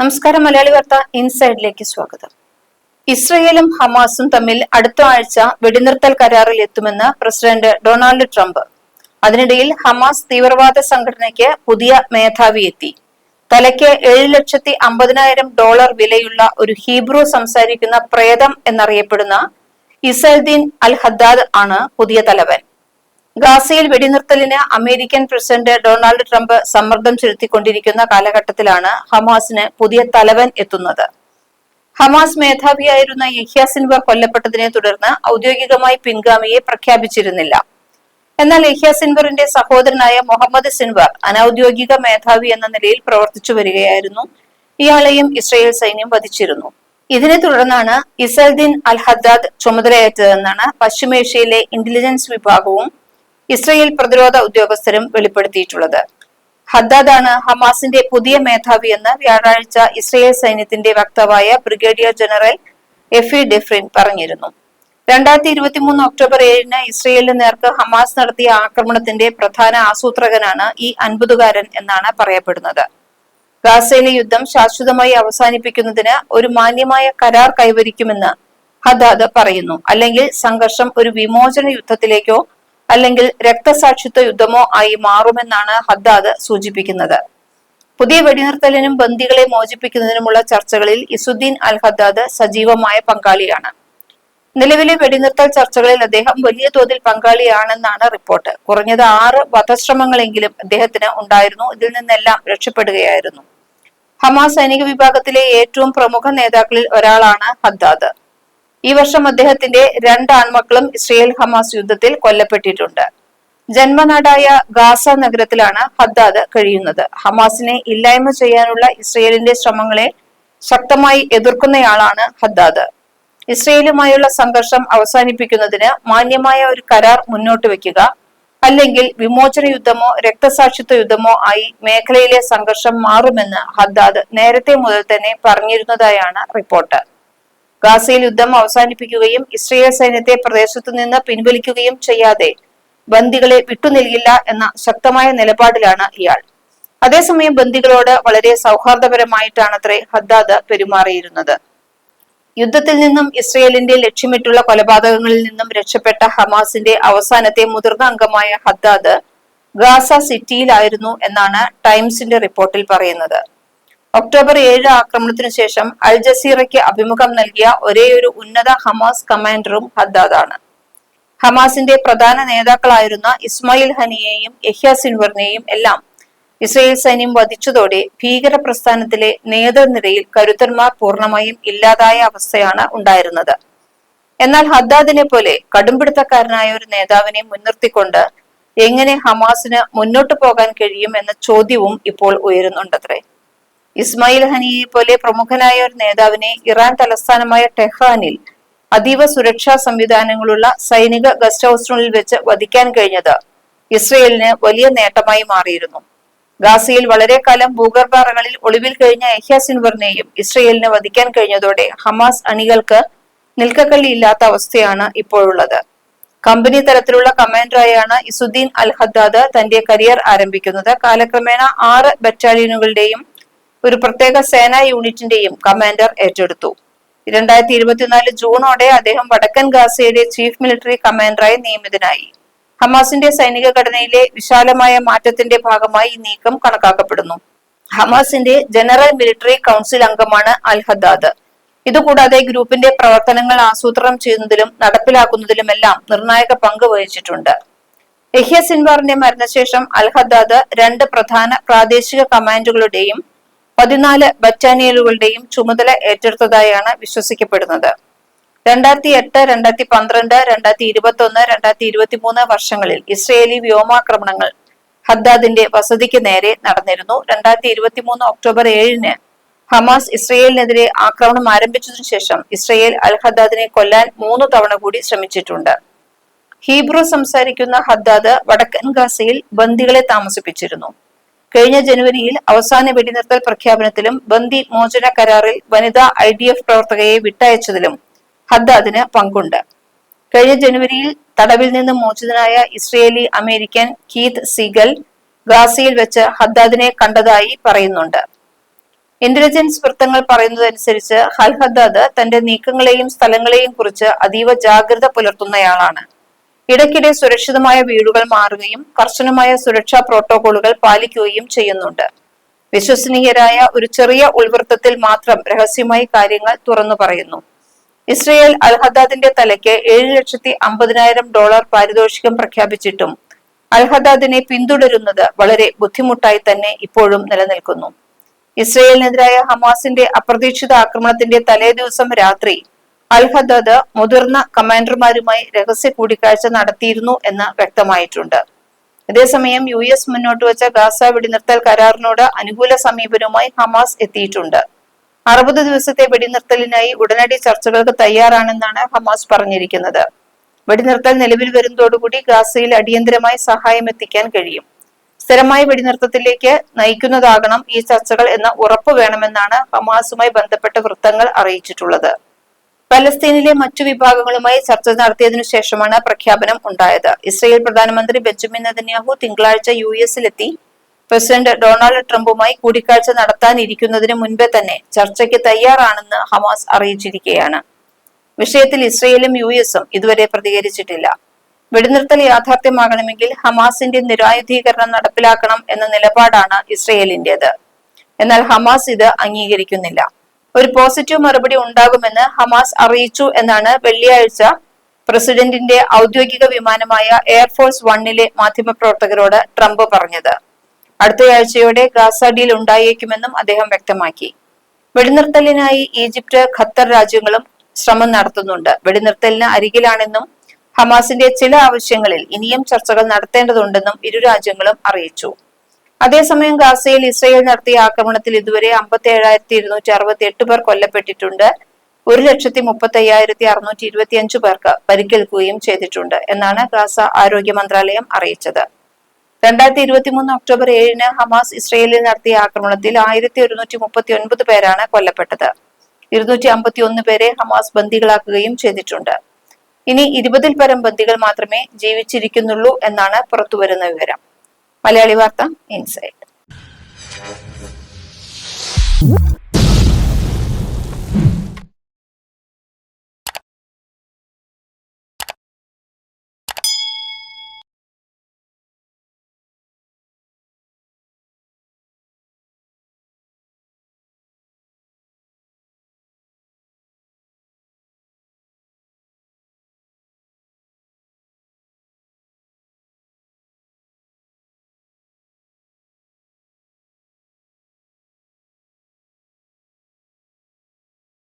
നമസ്കാരം മലയാളി വാർത്ത ഇൻസൈഡിലേക്ക് സ്വാഗതം. ഇസ്രയേലും ഹമാസും തമ്മിൽ അടുത്ത ആഴ്ച വെടിനിർത്തൽ കരാറിൽ എത്തുമെന്ന് പ്രസിഡന്റ് ഡൊണാൾഡ് ട്രംപ്. അതിനിടയിൽ ഹമാസ് തീവ്രവാദ സംഘടനയ്ക്ക് പുതിയ മേധാവി എത്തി. തലയ്ക്ക് ഏഴ് ലക്ഷത്തി അമ്പതിനായിരം ഡോളർ വിലയുള്ള ഒരു ഹീബ്രു സംസാരിക്കുന്ന പ്രേതം എന്നറിയപ്പെടുന്ന ഇസൽദീൻ അൽ ഹദ്ദാദ് ആണ് പുതിയ തലവൻ. ഗാസയിൽ വെടിനിർത്തലിന് അമേരിക്കൻ പ്രസിഡന്റ് ഡൊണാൾഡ് ട്രംപ് സമ്മർദ്ദം ചെലുത്തിക്കൊണ്ടിരിക്കുന്ന കാലഘട്ടത്തിലാണ് ഹമാസിന് പുതിയ തലവൻ എത്തുന്നത്. ഹമാസ് മേധാവിയായിരുന്ന യഹ്യ സിൻവർ കൊല്ലപ്പെട്ടതിനെ തുടർന്ന് ഔദ്യോഗികമായി പിൻഗാമിയെ പ്രഖ്യാപിച്ചിരുന്നില്ല. എന്നാൽ യഹ്യ സിൻവറിന്റെ സഹോദരനായ മുഹമ്മദ് സിൻവർ അനൌദ്യോഗിക മേധാവി എന്ന നിലയിൽ പ്രവർത്തിച്ചു വരികയായിരുന്നു. ഇയാളെയും ഇസ്രയേൽ സൈന്യം വധിച്ചിരുന്നു. ഇതിനെ തുടർന്നാണ് ഇസൽദീൻ അൽ ഹദ്ദാദ് ചുമതലയേറ്റതെന്നാണ് പശ്ചിമേഷ്യയിലെ ഇന്റലിജൻസ് വിഭാഗവും ഇസ്രയേൽ പ്രതിരോധ ഉദ്യോഗസ്ഥരും വെളിപ്പെടുത്തിയിട്ടുള്ളത്. ഹദ്ദാദാണ് ഹമാസിന്റെ പുതിയ മേധാവി എന്ന് വ്യാഴാഴ്ച ഇസ്രയേൽ സൈന്യത്തിന്റെ വക്താവായ brigadier general Effie Defrin പറഞ്ഞിരുന്നു. രണ്ടായിരത്തി ഇരുപത്തിമൂന്ന് ഒക്ടോബർ ഏഴിന് ഇസ്രയേലിന് നേർക്ക് ഹമാസ് നടത്തിയ ആക്രമണത്തിന്റെ പ്രധാന ആസൂത്രകനാണ് ഈ അൻപതുകാരൻ എന്നാണ് പറയപ്പെടുന്നത്. ഗാസയിലെ യുദ്ധം ശാശ്വതമായി അവസാനിപ്പിക്കുന്നതിന് ഒരു മാന്യമായ കരാർ കൈവരിക്കുമെന്ന് ഹദാദ് പറയുന്നു. അല്ലെങ്കിൽ സംഘർഷം ഒരു വിമോചന യുദ്ധത്തിലേക്കോ അല്ലെങ്കിൽ രക്തസാക്ഷിത്വ യുദ്ധമോ ആയി മാറുമെന്നാണ് ഹദ്ദാദ് സൂചിപ്പിക്കുന്നത്. പുതിയ വെടിനിർത്തലിനും ബന്ദികളെ മോചിപ്പിക്കുന്നതിനുമുള്ള ചർച്ചകളിൽ ഇസുദ്ദീൻ അൽ ഹദ്ദാദ് സജീവമായ പങ്കാളിയാണ്. നിലവിലെ വെടിനിർത്തൽ ചർച്ചകളിൽ അദ്ദേഹം വലിയ തോതിൽ പങ്കാളിയാണെന്നാണ് റിപ്പോർട്ട്. കുറഞ്ഞത് ആറ് വധശ്രമങ്ങളെങ്കിലും അദ്ദേഹത്തിന് ഉണ്ടായിരുന്നു. ഇതിൽ നിന്നെല്ലാം രക്ഷപ്പെടുകയായിരുന്നു. ഹമാസ് സൈനിക വിഭാഗത്തിലെ ഏറ്റവും പ്രമുഖ നേതാക്കളിൽ ഒരാളാണ് ഹദ്ദാദ്. ഈ വർഷം അദ്ദേഹത്തിന്റെ രണ്ട് ആൺമക്കളും ഇസ്രയേൽ ഹമാസ് യുദ്ധത്തിൽ കൊല്ലപ്പെട്ടിട്ടുണ്ട്. ജന്മനാടായ ഗാസ നഗരത്തിലാണ് ഹദ്ദാദ് കഴിയുന്നത്. ഹമാസിനെ ഇല്ലായ്മ ചെയ്യാനുള്ള ഇസ്രയേലിന്റെ ശ്രമങ്ങളെ ശക്തമായി എതിർക്കുന്നയാളാണ് ഹദ്ദാദ്. ഇസ്രയേലുമായുള്ള സംഘർഷം അവസാനിപ്പിക്കുന്നതിന് മാന്യമായ ഒരു കരാർ മുന്നോട്ട് വെക്കുക അല്ലെങ്കിൽ വിമോചന യുദ്ധമോ രക്തസാക്ഷിത്വ യുദ്ധമോ ആയി മേഖലയിലെ സംഘർഷം മാറുമെന്ന് ഹദ്ദാദ് നേരത്തെ മുതൽ തന്നെ പറഞ്ഞിരുന്നതായാണ് റിപ്പോർട്ട്. ഗാസയിൽ യുദ്ധം അവസാനിപ്പിക്കുകയും ഇസ്രയേൽ സൈന്യത്തെ പ്രദേശത്തു നിന്ന് പിൻവലിക്കുകയും ചെയ്യാതെ ബന്ദികളെ വിട്ടുനൽകില്ല എന്ന ശക്തമായ നിലപാടിലാണ് ഇയാൾ. അതേസമയം ബന്ദികളോട് വളരെ സൗഹാർദ്ദപരമായിട്ടാണത്രേ ഹദ്ദാദ് പെരുമാറിയിരുന്നത്. യുദ്ധത്തിൽ നിന്നും ഇസ്രയേലിന്റെ ലക്ഷ്യമിട്ടുള്ള കൊലപാതകങ്ങളിൽ നിന്നും രക്ഷപ്പെട്ട ഹമാസിന്റെ അവസാനത്തെ മുതിർന്ന അംഗമായ ഹദ്ദാദ് ഗാസ സിറ്റിയിലായിരുന്നു എന്നാണ് ടൈംസിന്റെ റിപ്പോർട്ടിൽ പറയുന്നത്. ഒക്ടോബർ ഏഴ് ആക്രമണത്തിനു ശേഷം അൽ ജസീറയ്ക്ക് അഭിമുഖം നൽകിയ ഒരേയൊരു ഉന്നത ഹമാസ് കമാൻഡറും ഹദ്ദാദാണ്. ഹമാസിന്റെ പ്രധാന നേതാക്കളായിരുന്ന ഇസ്മായിൽ ഹനിയെയും യഹ്യ സിൻവറിനെയും എല്ലാം ഇസ്രയേൽ സൈന്യം വധിച്ചതോടെ ഭീകര പ്രസ്ഥാനത്തിലെ നേതൃനിരയിൽ കരുത്തന്മാർ പൂർണമായും ഇല്ലാതായ അവസ്ഥയാണ് ഉണ്ടായിരുന്നത്. എന്നാൽ ഹദ്ദാദിനെ പോലെ കടുംപിടുത്തക്കാരനായ ഒരു നേതാവിനെ മുൻനിർത്തിക്കൊണ്ട് എങ്ങനെ ഹമാസിന് മുന്നോട്ടു പോകാൻ കഴിയും എന്ന ചോദ്യവും ഇപ്പോൾ ഉയരുന്നുണ്ടത്രേ. ഇസ്മായിൽ ഹനിയെ പോലെ പ്രമുഖനായ ഒരു നേതാവിനെ ഇറാൻ തലസ്ഥാനമായ ടെഹ്റാനിൽ അതീവ സുരക്ഷാ സംവിധാനങ്ങളുള്ള സൈനിക ഗസ്റ്റ് ഹൌസിനുള്ളിൽ വെച്ച് വധിക്കാൻ കഴിഞ്ഞത് ഇസ്രയേലിന് വലിയ നേട്ടമായി മാറിയിരുന്നു. ഗാസയിൽ വളരെ കാലം ഭൂഗർഭാറകളിൽ ഒളിവിൽ കഴിഞ്ഞ എഹ്യാസിൻവറിനെയും ഇസ്രയേലിന് വധിക്കാൻ കഴിഞ്ഞതോടെ ഹമാസ് അണികൾക്ക് നിൽക്കക്കള്ളിയില്ലാത്ത അവസ്ഥയാണ് ഇപ്പോഴുള്ളത്. കമ്പനി തലത്തിലുള്ള കമാൻഡറായാണ് ഇസുദ്ദീൻ അൽ ഹദ്ദാദ് തന്റെ കരിയർ ആരംഭിക്കുന്നത്. കാലക്രമേണ ആറ് ബറ്റാലിയനുകളുടെയും ഒരു പ്രത്യേക സേനാ യൂണിറ്റിന്റെയും കമാൻഡർ ഏറ്റെടുത്തു. രണ്ടായിരത്തി ഇരുപത്തിനാല് ജൂണോടെ അദ്ദേഹം വടക്കൻ ഗാസയുടെ ചീഫ് മിലിറ്ററി കമാൻഡറായി നിയമിതനായി. ഹമാസിന്റെ സൈനിക ഘടനയിലെ വിശാലമായ മാറ്റത്തിന്റെ ഭാഗമായി ഈ നീക്കം കണക്കാക്കപ്പെടുന്നു. ഹമാസിന്റെ ജനറൽ മിലിറ്ററി കൗൺസിൽ അംഗമാണ് അൽ ഹദ്ദാദ് ഇതുകൂടാതെ ഗ്രൂപ്പിന്റെ പ്രവർത്തനങ്ങൾ ആസൂത്രണം ചെയ്യുന്നതിലും നടപ്പിലാക്കുന്നതിലുമെല്ലാം നിർണായക പങ്ക് വഹിച്ചിട്ടുണ്ട്. യഹ്യ സിൻവാറിന്റെ മരണശേഷം അൽ ഹദ്ദാദ് രണ്ട് പ്രധാന പ്രാദേശിക കമാൻഡുകളുടെയും പതിനാല് ബറ്റാലിയനുകളുടെയും ചുമതല ഏറ്റെടുത്തതായാണ് വിശ്വസിക്കപ്പെടുന്നത്. രണ്ടായിരത്തി എട്ട് രണ്ടായിരത്തി പന്ത്രണ്ട് രണ്ടായിരത്തി ഇരുപത്തി ഒന്ന് രണ്ടായിരത്തി ഇരുപത്തി മൂന്ന് വർഷങ്ങളിൽ ഇസ്രയേലി വ്യോമാക്രമണങ്ങൾ ഹദ്ദാദിന്റെ വസതിക്ക് നേരെ നടന്നിരുന്നു. രണ്ടായിരത്തി ഇരുപത്തി മൂന്ന് ഒക്ടോബർ ഏഴിന് ഹമാസ് ഇസ്രയേലിനെതിരെ ആക്രമണം ആരംഭിച്ചതിനു ശേഷം ഇസ്രയേൽ അൽ ഹദ്ദാദിനെ കൊല്ലാൻ മൂന്ന് തവണ കൂടി ശ്രമിച്ചിട്ടുണ്ട്. ഹീബ്രു സംസാരിക്കുന്ന ഹദ്ദാദ് വടക്കൻ ഗാസയിൽ ബന്ദികളെ താമസിപ്പിച്ചിരുന്നു. കഴിഞ്ഞ ജനുവരിയിൽ അവസാന വെടിനിർത്തൽ പ്രഖ്യാപനത്തിലും ബന്ദി മോചന കരാറിൽ വനിതാ ഐ ഡി എഫ് പ്രവർത്തകയെ വിട്ടയച്ചതിലും ഹദ്ദാദിന് പങ്കുണ്ട്. കഴിഞ്ഞ ജനുവരിയിൽ തടവിൽ നിന്ന് മോചിതനായ ഇസ്രയേലി അമേരിക്കൻ കീത്ത് സീഗൽ ഗാസയിൽ വെച്ച് ഹദ്ദാദിനെ കണ്ടതായി പറയുന്നുണ്ട്. ഇന്റലിജൻസ് വൃത്തങ്ങൾ പറയുന്നതനുസരിച്ച് ഹൽഹദ്ദാദ് തന്റെ നീക്കങ്ങളെയും സ്ഥലങ്ങളെയും കുറിച്ച് അതീവ ജാഗ്രത പുലർത്തുന്നയാളാണ്. ഇടയ്ക്കിടെ സുരക്ഷിതമായ വീടുകൾ മാറുകയും കർശനമായ സുരക്ഷാ പ്രോട്ടോകോളുകൾ പാലിക്കുകയും ചെയ്യുന്നുണ്ട്. വിശ്വസനീയരായ ഒരു ചെറിയ ഉൾവൃത്തത്തിൽ മാത്രം രഹസ്യമായി കാര്യങ്ങൾ തുറന്നു പറയുന്നു. ഇസ്രയേൽ അൽഹദാദിന്റെ തലയ്ക്ക് ഏഴ് ലക്ഷത്തി അമ്പതിനായിരം ഡോളർ പാരിതോഷികം പ്രഖ്യാപിച്ചിട്ടും അൽഹദാദിനെ പിന്തുടരുന്നത് വളരെ ബുദ്ധിമുട്ടായി തന്നെ ഇപ്പോഴും നിലനിൽക്കുന്നു. ഇസ്രയേലിനെതിരായ ഹമാസിന്റെ അപ്രതീക്ഷിത ആക്രമണത്തിന്റെ തലേ ദിവസം രാത്രി അൽഹദാദ് മുതിർന്ന കമാൻഡർമാരുമായി രഹസ്യ കൂടിക്കാഴ്ച നടത്തിയിരുന്നു എന്ന് വ്യക്തമായിട്ടുണ്ട്. അതേസമയം യു എസ് മുന്നോട്ട് വെച്ച ഗാസ വെടിനിർത്തൽ കരാറിനോട് അനുകൂല സമീപനവുമായി ഹമാസ് എത്തിയിട്ടുണ്ട്. അറുപത് ദിവസത്തെ വെടിനിർത്തലിനായി ഉടനടി ചർച്ചകൾക്ക് തയ്യാറാണെന്നാണ് ഹമാസ് പറഞ്ഞിരിക്കുന്നത്. വെടിനിർത്തൽ നിലവിൽ വരുന്നതോടുകൂടി ഗാസയിൽ അടിയന്തരമായി സഹായം എത്തിക്കാൻ കഴിയും. സ്ഥിരമായ വെടിനിർത്തത്തിലേക്ക് നയിക്കുന്നതാകണം ഈ ചർച്ചകൾ എന്ന ഉറപ്പ് വേണമെന്നാണ് ഹമാസുമായി ബന്ധപ്പെട്ട വൃത്തങ്ങൾ അറിയിച്ചിട്ടുള്ളത്. പലസ്തീനിലെ മറ്റു വിഭാഗങ്ങളുമായി ചർച്ച നടത്തിയതിനു ശേഷമാണ് പ്രഖ്യാപനം ഉണ്ടായത്. ഇസ്രയേൽ പ്രധാനമന്ത്രി ബെഞ്ചമിൻ നെതന്യാഹു തിങ്കളാഴ്ച യു എസിലെത്തി പ്രസിഡന്റ് ഡൊണാൾഡ് ട്രംപുമായി കൂടിക്കാഴ്ച നടത്താനിരിക്കുന്നതിന് മുൻപേ തന്നെ ചർച്ചയ്ക്ക് തയ്യാറാണെന്ന് ഹമാസ് അറിയിച്ചിരിക്കുകയാണ്. വിഷയത്തിൽ ഇസ്രയേലും യു എസും ഇതുവരെ പ്രതികരിച്ചിട്ടില്ല. വെടിനിർത്തൽ യാഥാർത്ഥ്യമാകണമെങ്കിൽ ഹമാസിന്റെ നിരായുധീകരണം നടപ്പിലാക്കണം എന്ന നിലപാടാണ് ഇസ്രയേലിന്റേത്. എന്നാൽ ഹമാസ് ഇത് അംഗീകരിക്കുന്നില്ല. ഒരു പോസിറ്റീവ് മറുപടി ഉണ്ടാകുമെന്ന് ഹമാസ് അറിയിച്ചു എന്നാണ് വെള്ളിയാഴ്ച പ്രസിഡന്റിന്റെ ഔദ്യോഗിക വിമാനമായ എയർഫോഴ്സ് വണ്ണിലെ മാധ്യമപ്രവർത്തകരോട് ട്രംപ് പറഞ്ഞത്. അടുത്തയാഴ്ചയോടെ ഗാസ ഡീൽ ഉണ്ടായേക്കുമെന്നും അദ്ദേഹം വ്യക്തമാക്കി. വെടിനിർത്തലിനായി ഈജിപ്ത് ഖത്തർ രാജ്യങ്ങളും ശ്രമം നടത്തുന്നുണ്ട്. വെടിനിർത്തലിന് അരികിലാണെന്നും ഹമാസിന്റെ ചില ആവശ്യങ്ങളിൽ ഇനിയും ചർച്ചകൾ നടത്തേണ്ടതുണ്ടെന്നും ഇരു രാജ്യങ്ങളും അറിയിച്ചു. അതേസമയം ഗാസയിൽ ഇസ്രയേൽ നടത്തിയ ആക്രമണത്തിൽ ഇതുവരെ അമ്പത്തി ഏഴായിരത്തി ഇരുന്നൂറ്റി അറുപത്തി എട്ട് പേർ കൊല്ലപ്പെട്ടിട്ടുണ്ട്. ഒരു ലക്ഷത്തി മുപ്പത്തി അയ്യായിരത്തി അറുന്നൂറ്റി ഇരുപത്തി അഞ്ച് പേർക്ക് പരിക്കേൽക്കുകയും ചെയ്തിട്ടുണ്ട് എന്നാണ് ഗാസ ആരോഗ്യ മന്ത്രാലയം അറിയിച്ചത്. രണ്ടായിരത്തി ഇരുപത്തി മൂന്ന് ഒക്ടോബർ ഏഴിന് ഹമാസ് ഇസ്രയേലിൽ നടത്തിയ ആക്രമണത്തിൽ ആയിരത്തി ഒരുന്നൂറ്റി മുപ്പത്തി ഒൻപത് പേരാണ് കൊല്ലപ്പെട്ടത്. ഇരുന്നൂറ്റി അമ്പത്തി ഒന്ന് പേരെ ഹമാസ് ബന്ദികളാക്കുകയും ചെയ്തിട്ടുണ്ട്. ഇനി ഇരുപതിൽ പരം ബന്ദികൾ മാത്രമേ ജീവിച്ചിരിക്കുന്നുള്ളൂ എന്നാണ് പുറത്തുവരുന്ന വിവരം. മലയാളി വാർത്ത ഇൻസൈറ്റ്